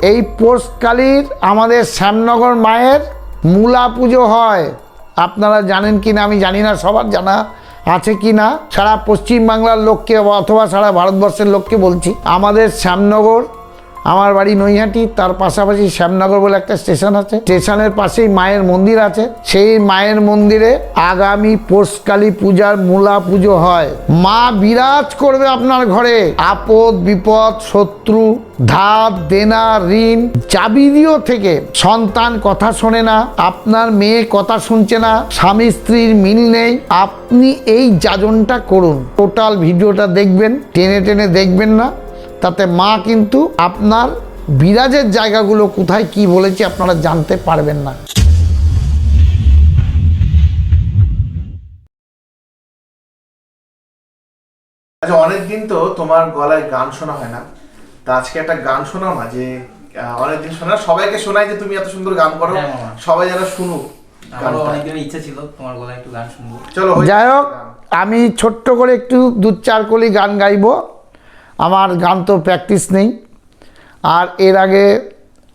এই পোস্টকালীর আমাদের শ্যামনগর মায়ের মূলা পুজো হয়। আপনারা জানেন কি না আমি জানি না, সবার জানা আছে কি না সারা পশ্চিমবাংলার লোককে অথবা সারা ভারতবর্ষের লোককে বলছি, আমাদের শ্যামনগর আমার বাড়ি নৈহাটি, তার পাশাপাশি শ্যামনগর বলে একটা স্টেশন আছে। স্টেশনের পাশেই মায়ের মন্দির আছে। সেই মায়ের মন্দিরে আগামী পোষকালী পূজার মূলা পুজো হয়। মা বিরাজ করবে আপনার ঘরে। আপদ, বিপদ, শত্রু ধার দেনা, ঋণ চাবিদিও থেকে। সন্তান কথা শোনে না, আপনার মেয়ে কথা শুনছে না, স্বামী স্ত্রীর মিল নেই। আপনি এই যাজনটা করুন। টোটাল ভিডিওটা দেখবেন, টেনে টেনে দেখবেন না। তাতে মা কিন্তু আপনার বিরাজের জায়গাগুলো কোথায় কি বলেছে আপনারা জানতে পারবেন না। আচ্ছা অনেকদিন তো তোমার গলায় গান শোনা হয় না। তা আজকে একটা গান শোনাও না যে অনেকদিন শোনা সবাইকে শোনাই যে তুমি এত সুন্দর গান করো হ্যাঁ, সবাই যেন শুনুক ইচ্ছা ছিল তোমার গলায় একটু গান শুনব। চলো যাই হোক আমি ছোট্ট করে একটু দু চার কলি গান গাইবো। আমার গান তো প্র্যাকটিস নেই। আর এর আগে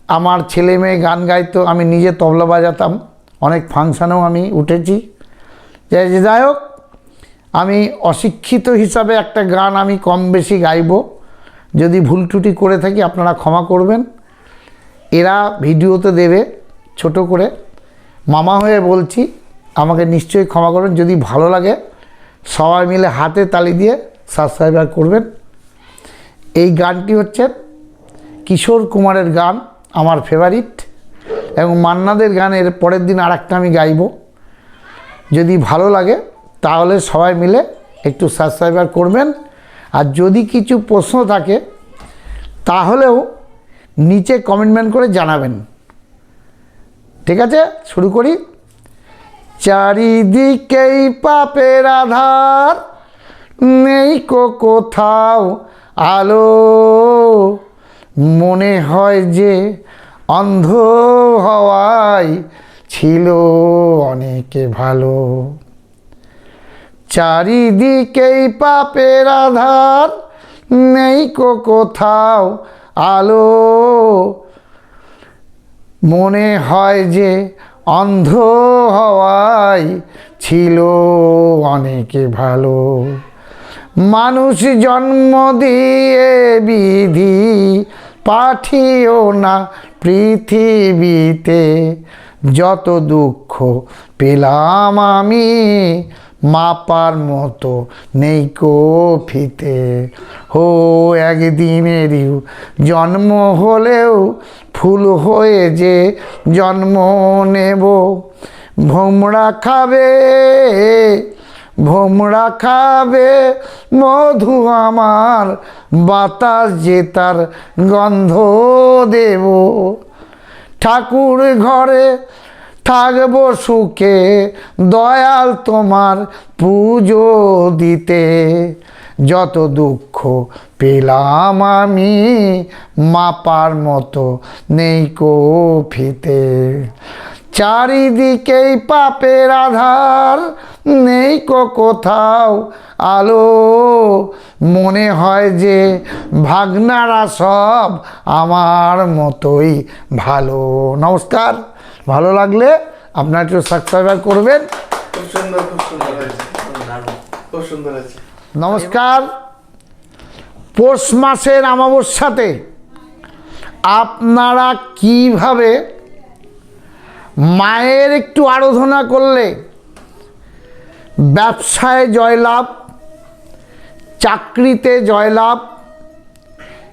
আমার ছেলে মেয়ে গান গাইতো, আমি নিজে তবলা বাজাতাম। অনেক ফাংশানেও আমি উঠেছি। যাই যাই হোক, আমি অশিক্ষিত হিসাবে একটা গান আমি কম বেশি গাইবো। যদি ভুল ত্রুটি করে থাকি, আপনারা ক্ষমা করবেন। এরা ভিডিওতে দেবে, ছোট করে। মামা হয়ে বলছি, আমাকে নিশ্চয়ই ক্ষমা করবেন। যদি ভালো লাগে, সবাই মিলে হাতে তালি দিয়ে সাবস্ক্রাইবার করবেন। এই গানটি হচ্ছে কিশোর কুমারের গান, আমার ফেভারিট এবং মান্নাদের গানের পরের দিন আর একটা আমি গাইব। যদি ভালো লাগে, তাহলে সবাই মিলে একটু সাবস্ক্রাইবার করবেন। আর যদি কিছু প্রশ্ন থাকে, তাহলেও নিচে কমেন্টমেন্ট করে জানাবেন। ঠিক আছে, শুরু করি। চারিদিকেই পাপের আধার, নেই কো কোথাও। আলো মনে হয় যে অন্ধ হওয়ায় ছিল অনেকে ভালো। চারিদিকেই পাপের আধার, নেই কো কোথাও আলো। মনে হয় যে অন্ধ হওয়ায় ছিল অনেকে ভালো। মানুষ জন্ম দিয়ে বিধি পাঠিও না পৃথিবীতে। যত দুঃখ পেলাম আমি মাপার মতো নেই কফিতে। হো একদিনেরই জন্ম হলেও ফুল হয়ে যে জন্ম নেব। ভোমরা খাবে ভোমরা খাবে, মধু আমার, বাতাস যে তার গন্ধ দেব। ঠাকুর ঘরে থাকব সুখে, দয়াল তোমার পুজো দিতে। যত দুঃখ পেলাম আমি, মাপার মতো নেই কফিতে। চারিদিকেই পাপের আধার নেই কো কোথাও আলো। মনে হয় যে ভাগনারা সব আমার মতোই ভালো। নমস্কার। ভালো লাগলে আপনার একটু সাবস্ক্রাইবার করবেন। খুব সুন্দর খুব সুন্দর খুব সুন্দর হয়েছে। নমস্কার। পৌষ মাসের অমাবস্যাতে আপনারা কীভাবে মায়ের একটু আরাধনা করলে ব্যবসায় জয়লাভ, চাকরিতে জয়লাভ,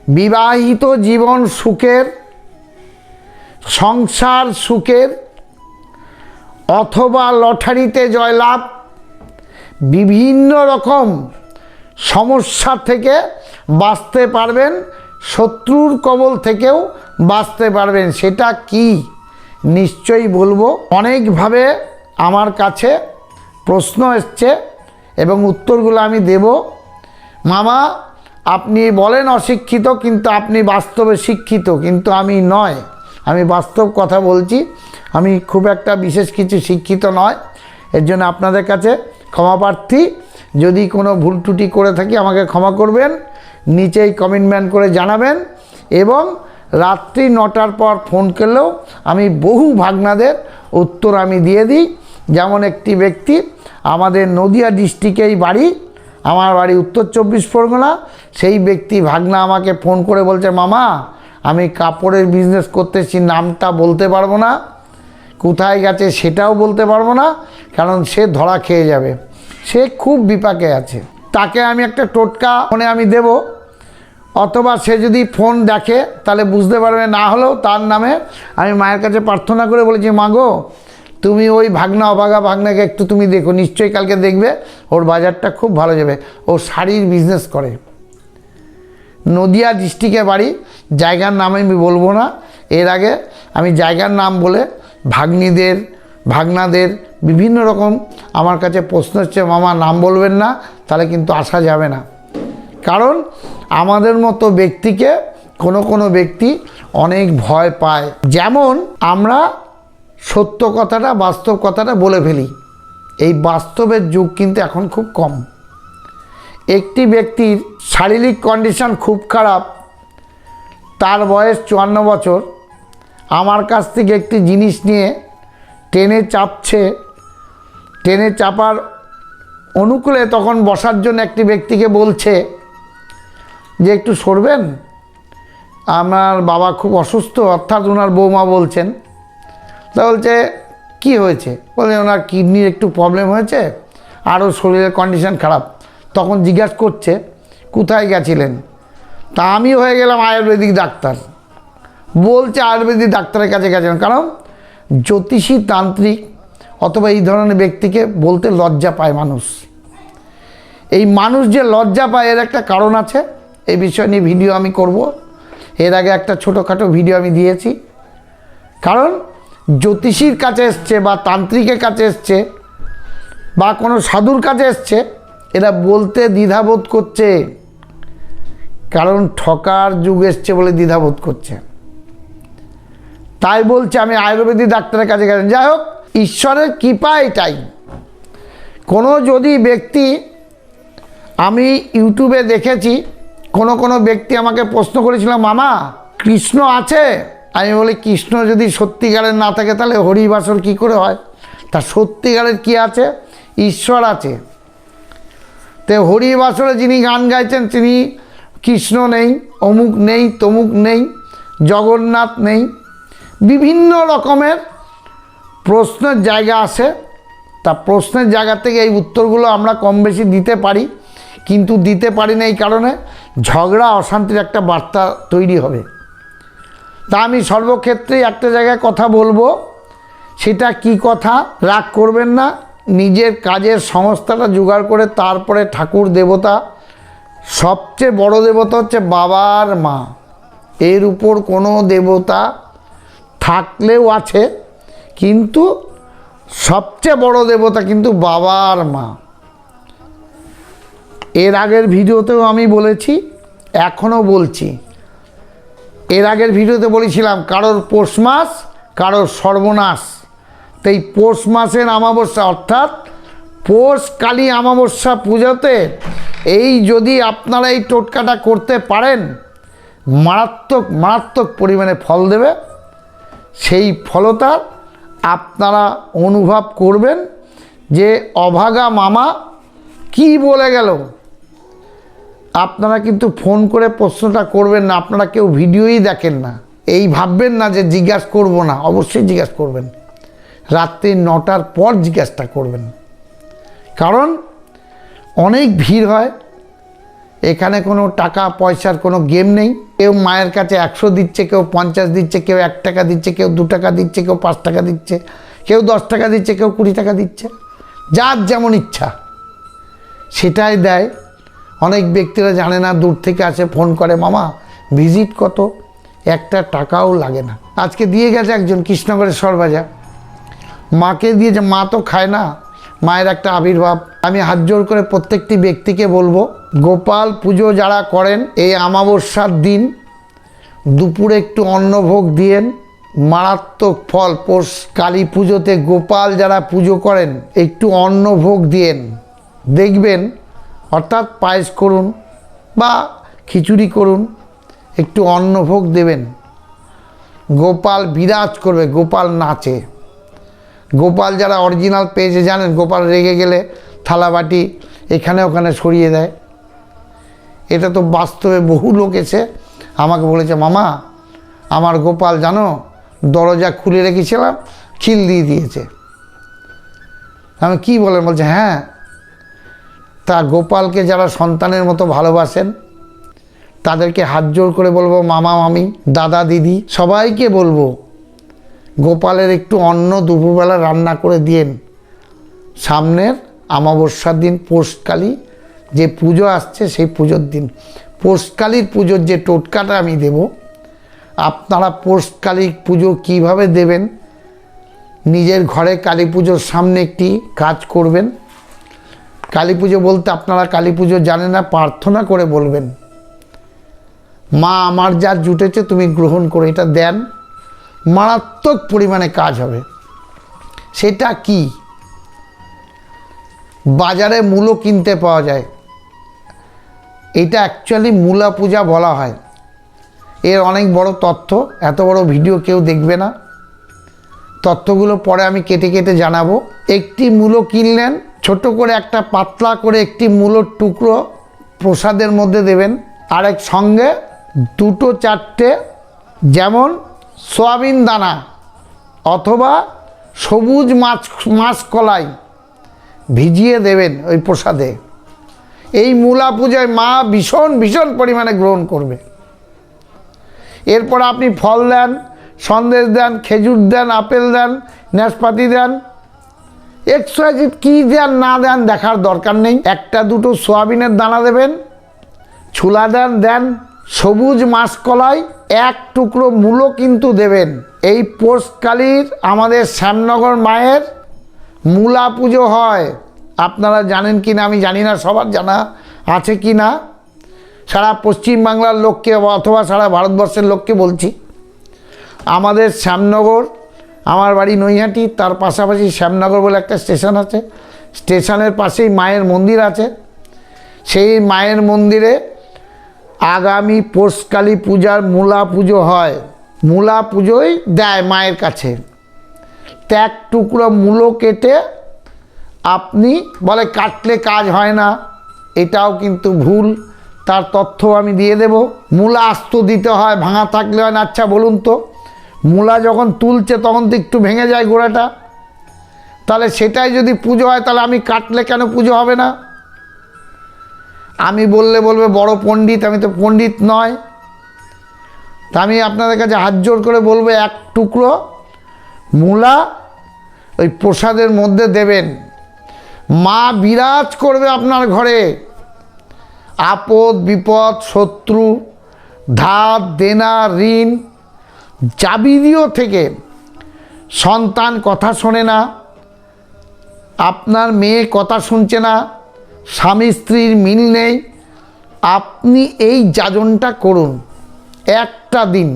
বিবাহিত জীবন সুখের, সংসার সুখের অথবা লটারিতে জয়লাভ, বিভিন্ন রকম সমস্যা থেকে বাঁচতে পারবেন, শত্রুর কবল থেকেও বাঁচতে পারবেন। সেটা কি? নিশ্চয়ই বলব। অনেকভাবে আমার কাছে প্রশ্ন এসছে এবং উত্তরগুলো আমি দেব। মামা, আপনি বলেন অশিক্ষিত কিন্তু আপনি বাস্তবে শিক্ষিত, কিন্তু আমি নয়। আমি বাস্তব কথা বলছি। আমি খুব একটা বিশেষ কিছু শিক্ষিত নয়। এর জন্য আপনাদের কাছে ক্ষমা প্রার্থী। যদি কোনো ভুল ত্রুটি করে থাকি আমাকে ক্ষমা করবেন, নিচেই কমেন্টমেন্ট করে জানাবেন এবং রাত্রি নটার পর ফোন করলেও আমি বহু ভাগনাদের উত্তর আমি দিয়ে দিই। যেমন একটি ব্যক্তি আমাদের নদিয়া ডিস্ট্রিক্টেই বাড়ি, আমার বাড়ি উত্তর চব্বিশ পরগনা, সেই ব্যক্তি ভাগনা আমাকে ফোন করে বলছে, মামা, আমি কাপড়ের বিজনেস করতেছি, নামটা বলতে পারব না, কোথায় গেছে সেটাও বলতে পারব না, কারণ সে ধরা খেয়ে যাবে। সে খুব বিপাকে আছে। তাকে আমি একটা টোটকা ফোনে আমি দেব, অথবা সে যদি ফোন দেখে, তাহলে বুঝতে পারবে, না হলেও তার নামে আমি মায়ের কাছে প্রার্থনা করে বলেছি, মা গো তুমি ওই ভাগনা অভাগা ভাগনাকে একটু তুমি দেখো, নিশ্চয়ই কালকে দেখবে, ওর বাজারটা খুব ভালো যাবে। ও শাড়ির বিজনেস করে। নদিয়া ডিস্ট্রিক্টে বাড়ি, জায়গার নাম আমি বলব না। এর আগে আমি জায়গার নাম বলে ভাগ্নিদের, ভাগনাদের বিভিন্ন রকম আমার কাছে প্রশ্ন হচ্ছে, মামা, নাম বলবেন না, তাহলে কিন্তু আসা যাবে না। কারণ আমাদের মতো ব্যক্তিকে কোনো কোনো ব্যক্তি অনেক ভয় পায়। যেমন আমরা সত্য কথাটা, বাস্তব কথাটা বলে ফেলি। এই বাস্তবের যুগ কিন্তু এখন খুব কম। একটি ব্যক্তির শারীরিক কন্ডিশন খুব খারাপ, তার বয়স চুয়ান্ন বছর। আমার কাছ থেকে একটি জিনিস নিয়ে ট্রেনে চাপছে। ট্রেনে চাপার অনুকূলে তখন বসার জন্য একটি ব্যক্তিকে বলছে যে, একটু সরবেন? আমার বাবা খুব অসুস্থ, অর্থাৎ ওনার বৌমা বলছেন তা বলছে, কি হয়েছে? বলে, ওনার কিডনির একটু প্রবলেম হয়েছে, আরও শরীরের কন্ডিশন খারাপ। তখন জিজ্ঞাসা করছে, কোথায় গেছিলেন? তা আমি হয়ে গেলাম আয়ুর্বেদিক ডাক্তার। বলছে, আয়ুর্বেদিক ডাক্তারের কাছে গেছেন। কারণ জ্যোতিষী তান্ত্রিক অথবা এই ধরনের ব্যক্তিকে বলতে লজ্জা পায় মানুষ। এই মানুষ যে লজ্জা পায়, এর একটা কারণ আছে। এই বিষয় নিয়ে ভিডিও আমি করব। এর আগে একটা ছোটোখাটো ভিডিও আমি দিয়েছি। কারণ জ্যোতিষীর কাছে এসছে বা তান্ত্রিকের কাছে এসছে বা কোনো সাধুর কাছে এসছে, এরা বলতে দ্বিধাবোধ করছে। কারণ ঠকার যুগ এসছে বলে দ্বিধাবোধ করছে। তাই বলছে আমি আয়ুর্বেদিক ডাক্তারের কাছে গেছেন যাই হোক, ঈশ্বরের কৃপা এটাই। কোনো যদি ব্যক্তি, আমি ইউটিউবে দেখেছি, কোনো কোনো ব্যক্তি আমাকে প্রশ্ন করেছিল, মামা, কৃষ্ণ আছে? আমি বলি, কৃষ্ণ যদি সত্যিকারের না থাকে, তাহলে হরিবাসর কি করে হয়? তা সত্যিকারের কি আছে? ঈশ্বর আছে। তো হরিবাসরে যিনি গান গাইছেন, তিনি কৃষ্ণ নেই, অমুক নেই, তমুক নেই, জগন্নাথ নেই। বিভিন্ন রকমের প্রশ্নের জায়গা আসে তা প্রশ্নের জায়গা থেকে এই উত্তরগুলো আমরা কম বেশি দিতে পারি, কিন্তু দিতে পারি না এই কারণে ঝগড়া, অশান্তির একটা বার্তা তৈরি হবে। তা আমি সর্বক্ষেত্রেই একটা জায়গায় কথা বলব। সেটা কি কথা? রাগ করবেন না। নিজের কাজের সংস্থাটা জোগাড় করে তারপরে ঠাকুর দেবতা, সবচেয়ে বড় দেবতা হচ্ছে বাবার মা। এর উপর কোনো দেবতা থাকলেও আছে, কিন্তু সবচেয়ে বড় দেবতা কিন্তু বাবার মা। এর আগের ভিডিওতেও আমি বলেছি, এখনও বলছি। এর আগের ভিডিওতে বলেছিলাম, কারোর পৌষ মাস, কারোর সর্বনাশ। তো এই পৌষ মাসের অমাবস্যা অর্থাৎ পৌষ কালী অমাবস্যা পুজোতে এই যদি আপনারা এই টোটকাটা করতে পারেন, মারাত্মক মারাত্মক পরিমাণে ফল দেবে। সেই ফলতা আপনারা অনুভব করবেন যে অভাগা মামা কি বলে গেল? আপনারা কিন্তু ফোন করে প্রশ্নটা করবেন না, আপনারা কেউ ভিডিওই দেখেন না। এই ভাববেন না যে জিজ্ঞাসা করব না, অবশ্যই জিজ্ঞাসা করবেন। রাত্রি নটার পর জিজ্ঞাসা করবেন। কারণ অনেক ভিড় হয়, এখানে কোনো টাকা পয়সার কোনো গেম নেই। কেউ মায়ের কাছে একশো দিচ্ছে, কেউ পঞ্চাশ দিচ্ছে, কেউ এক টাকা দিচ্ছে, কেউ দু টাকা দিচ্ছে, কেউ পাঁচ টাকা দিচ্ছে, কেউ দশ টাকা দিচ্ছে, কেউ কুড়ি টাকা দিচ্ছে। যার যেমন ইচ্ছা, সেটাই দেয়। অনেক ব্যক্তিরা জানে না, দূর থেকে আসে, ফোন করে, মামা ভিজিট কত? একটা টাকাও লাগে না। আজকে দিয়ে গেছে একজন কৃষ্ণগড়ের সরবাজা। মাকে দিয়েছে মা তো খায় না, মায়ের একটা আবির্ভাব। আমি হাত জোর করে প্রত্যেকটি ব্যক্তিকে বলব, গোপাল পুজো যারা করেন, এই আমাবস্যার দিন দুপুরে একটু অন্নভোগ দিয়েন। মারাত্মক ফল, পোষ, কালী পুজোতে গোপাল যারা পুজো করেন, একটু অন্নভোগ দিয়েন। দেখবেন অর্থাৎ পায়েস করুন বা খিচুড়ি করুন, একটু অন্নভোগ দেবেন। গোপাল বিরাজ করবে, গোপাল নাচে। গোপাল যারা অরিজিনাল পেয়েছে, জানেন, গোপাল রেগে গেলে থালাবাটি এখানে ওখানে সরিয়ে দেয়। এটা তো বাস্তবে বহু লোক এসে আমাকে বলেছে, মামা, আমার গোপাল জানো, দরজা খুলে রেখেছিলাম, খিল দিয়ে দিয়েছে। আমি কি বলেন বলছে হ্যাঁ তা গোপালকে যারা সন্তানের মতো ভালোবাসেন, তাদেরকে হাত জোর করে বলব, মামা, মামি, দাদা, দিদি, সবাইকে বলব, গোপালের একটু অন্ন দুপুরবেলা রান্না করে দিয়েন। সামনের আমাবস্যার দিন, পোষকালী যে পুজো আসছে, সেই পুজোর দিন। পোষকালীর পুজোর যে টোটকাটা আমি দেব, আপনারা পোষকালী পুজো কীভাবে দেবেন? নিজের ঘরে কালী পুজোর সামনে একটি কাজ করবেন। কালী পুজো বলতে আপনারা কালী পুজো জানেন না, প্রার্থনা করে বলবেন। মা, আমার যা জুটেছে তুমি গ্রহণ করে এটা দেন। মারাত্মক পরিমাণে কাজ হবে। সেটা কি? বাজারে মূলো কিনতে পাওয়া যায়। এটা অ্যাকচুয়ালি মূলা পূজা বলা হয়। এর অনেক বড় তথ্য, এত বড় ভিডিও কেউ দেখবে না। তথ্যগুলো পরে আমি কেটে কেটে জানাব। একটি মূলো কিনলেন ছোট করে একটা পাতলা করে একটি মূলোর টুকরো প্রসাদের মধ্যে দেবেন। আর এক সঙ্গে দুটো চারটে যেমন সোয়াবিন দানা অথবা সবুজ মাছ মাছ কলাই ভিজিয়ে দেবেন ওই প্রসাদে। এই মূলা পূজায় মা ভীষণ ভীষণ পরিমাণে গ্রহণ করবে। এরপর আপনি ফল দেন, সন্দেশ দেন, খেজুর দেন, আপেল দেন, নাশপাতি দেন এক্সট্রাজিট কী দেন না দেন দেখার দরকার নেই। একটা দুটো সোয়াবিনের দানা দেবেন, ছুলা দেন দেন সবুজ মাসকলাই, এক টুকরো মূলো কিন্তু দেবেন। এই পোষকালীর আমাদের শ্যামনগর মায়ের মূলা পুজো হয়। আপনারা জানেন কি না আমি জানি না, সবার জানা আছে কি না। সারা পশ্চিমবাংলার লোককে অথবা সারা ভারতবর্ষের লোককে বলছি, আমাদের শ্যামনগর আমার বাড়ি নৈহাটি, তার পাশাপাশি শ্যামনগর বলে একটা স্টেশন আছে। স্টেশনের পাশেই মায়ের মন্দির আছে। সেই মায়ের মন্দিরে আগামী পোষকালী পূজার মূলা পুজো হয়। মূলা পুজোই দেয় মায়ের কাছে। ত্যাগ টুকরো মূলো কেটে আপনি বলে কাটলে কাজ হয় না, এটাও কিন্তু ভুল। তার তথ্য আমি দিয়ে দেব। মূলা আস্ত দিতে হয়, ভাঙা থাকলে হয় না। আচ্ছা বলুন তো। মূলা যখন তুলছে তখন তো একটু ভেঙে যায় গোড়াটা। তাহলে সেটাই যদি পুজো হয়, তাহলে আমি কাটলে কেন পুজো হবে না? আমি বললে বলবে, বড় পণ্ডিত, আমি তো পণ্ডিত নয়। তা আমি আপনাদের কাছে হাত জোর করে বলব, এক টুকরো মূলা ওই প্রসাদের মধ্যে দেবেন। মা বিরাজ করবে আপনার ঘরে। আপদ, বিপদ, শত্রু, ধার, দেনা, ঋণ জাবিদিও থেকে সন্তান কথা শোনে না, আপনার মেয়ে কথা শুনছে না, স্বামী স্ত্রীর মিল নেই, আপনি এই যাজনটা করুন। একটা দিন,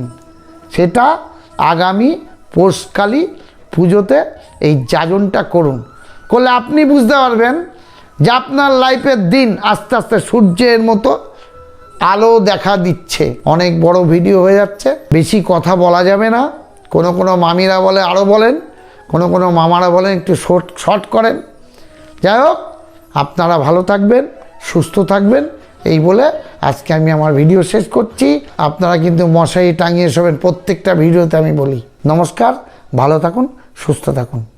সেটা আগামী পৌষকালী পুজোতে এই যাজনটা করুন। করলে আপনি বুঝতে পারবেন যে আপনার লাইফের দিন আস্তে আস্তে সূর্যের মতো আলো দেখা দিচ্ছে। অনেক বড় ভিডিও হয়ে যাচ্ছে। বেশি কথা বলা যাবে না। কোনো কোনো মামিরা বলে আরও বলেন। কোনো কোনো মামারা বলেন, একটু শর্ট শর্ট করেন। যাই হোক, আপনারা ভালো থাকবেন, সুস্থ থাকবেন। এই বলে আজকে আমি আমার ভিডিও শেষ করছি। আপনারা কিন্তু মশারি টাঙিয়ে শোবেন। প্রত্যেকটা ভিডিওতে আমি বলি। নমস্কার, ভালো থাকুন, সুস্থ থাকুন।